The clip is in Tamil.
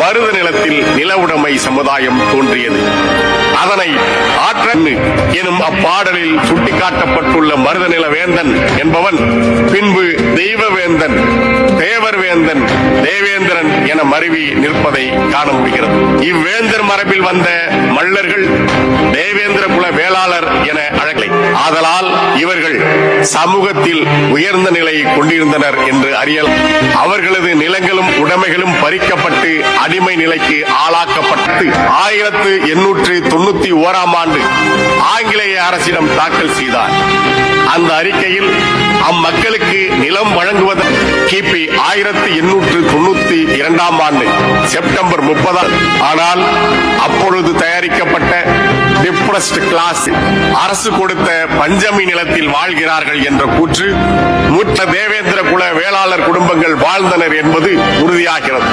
மருத நிலத்தில் நிலவுடைமை சமுதாயம் தோன்றியது. அதனை ஆற்றன் எனும் அப்பாடலில் சுட்டிக்காட்டப்பட்டுள்ள மருத நில வேந்தன் என்பவன் பின்பு தெய்வவேந்தன் தேவர் வேந்தன் தேவேந்திரன் என மருவி நிற்பதை காண முடிகிறது. இவ்வேந்தர் மரபில் வந்த மல்லர்கள் ஆதலால் இவர்கள் சமூகத்தில் உயர்ந்த நிலையை கொண்டிருந்தனர் என்று அறியல். அவர்களது நிலங்களும் உடைமைகளும் பறிக்கப்பட்டு அடிமை நிலைக்கு ஆளாக்கப்பட்டு ஆயிரத்து எண்ணூற்று தொண்ணூத்தி ஓராம் ஆண்டு ஆங்கிலேய அரசிடம் தாக்கல் செய்தார். அந்த அறிக்கையில் அம்மக்களுக்கு நிலம் வழங்குவது கிபி ஆயிரத்தி எண்ணூற்று தொண்ணூத்தி இரண்டாம் ஆண்டு செப்டம்பர் முப்பதாம் ஆனால் அப்பொழுது தயாரிக்கப்பட்ட டிப்ரஸ்ட் கிளாஸ். அரசு கொடுத்த பஞ்சமி நிலத்தில் வாழ்கிறார்கள் என்ற கூற்று மூத்த தேவேந்திர குல வேளாளர் குடும்பங்கள் வாழ்ந்தனர் என்பது உறுதியாகிறது.